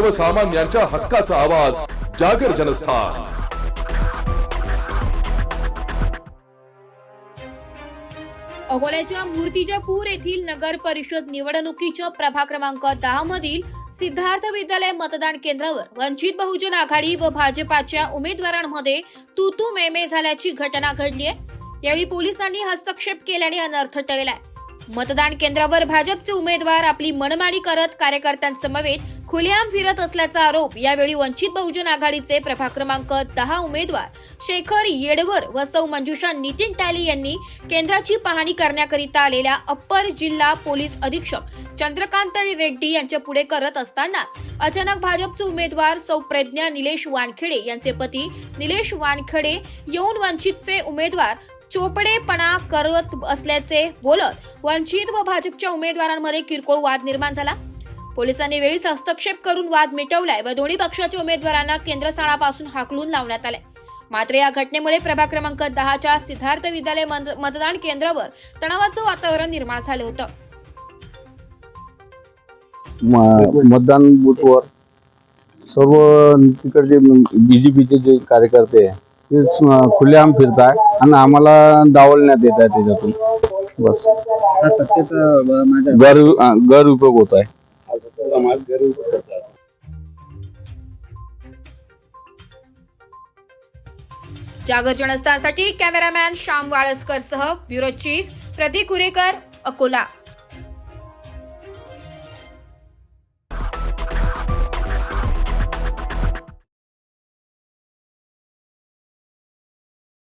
सर्वसामान्यांच्या हक्काचा आवाज जागर जनस्थान. अकोल्याच्या मूर्तिजापूर येथील नगर परिषद निवडणुकीच्या प्रभाग क्रमांक दहा मधील सिद्धार्थ विद्यालय मतदान केंद्रावर वंचित बहुजन आघाडी व भाजपाच्या उमेदवारांमध्ये तू तू मेमे झाल्याची घटना घडली आहे. यावेळी पोलिसांनी हस्तक्षेप केल्याने अनर्थ टळलाय. मतदान केंद्रावर भाजपचे उमेदवार आपली मनमानी करत कार्यकर्त्यांसमवेत खुलेआम फिरत असल्याचा आरोप यावेळी वंचित बहुजन आघाडीचे प्रभाग क्रमांक दहा उमेदवार शेखर येडवर व सौ मंजुषा नितीन टॅली यांनी केंद्राची पाहणी करण्याकरिता आलेल्या अप्पर जिल्हा पोलीस अधीक्षक चंद्रकांत रेड्डी यांच्या पुढे करत असतानाच अचानक भाजपचे उमेदवार सौ प्रज्ञा निलेश वानखेडे यांचे पती निलेश वानखेडे येऊन वंचितचे उमेदवार चोपडेपणा करत असल्याचे बोलत वंचित व भाजपच्या उमेदवारांमध्ये किरकोळ वाद निर्माण झाला? पोलिसांनी वेळीच हस्तक्षेप करून वाद मिटवलाय व दोन्ही पक्षाच्या उमेदवारांना केंद्रस्थानापासून हाकलून लावण्यात आले मात्र या घटनेमुळे प्रभाग क्रमांक दहाच्या सिद्धार्थ विद्यालय मत- मतदान केंद्रावर तणावाचं वातावरण निर्माण झालं होतं. मतदान बूथवर सर्व तिकडचे बीजेपीचे जे कार्यकर्ते ते खुलेआम फिरत आहे आणि आम्हाला डावलण्यात येत आहे त्याच्यातून. बस. हा गैर गैरउपयोग होत आहे. हा सत्तेचा माल करतात. जागर जनस्थानसाठी कॅमेरामॅन श्याम वाळसकर सह ब्युरो चीफ प्रतीक उरेकर अकोला